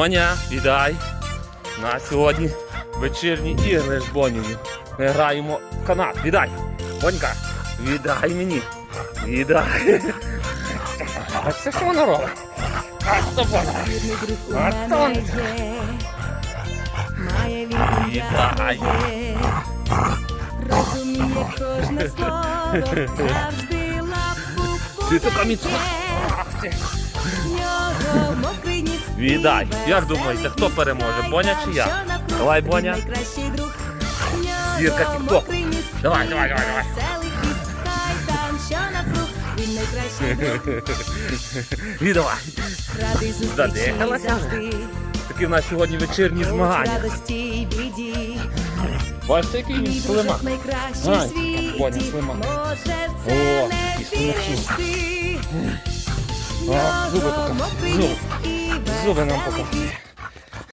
Боня, віддай. На сьогодні вечірні ігри з Бонію. Ми граємо в канат. Віддай. Бонька, віддай мені. Віддай. А це що воно робить? А це у А ім'я Віддай. Розуміє кожне слово, завжди лапу Ти така міцна. подає. Віддай. Як думаєте, хто переможе, Боня чи я? Давай, Боня. Зірка мокрий Давай, давай, давай, давай. Віддавай. Задихалася? Такі в нас сьогодні вечірні змагання. Бачите, який він слимак? Боня, слимак. О. В А, зуби нього Зуби. 十五分钟不够。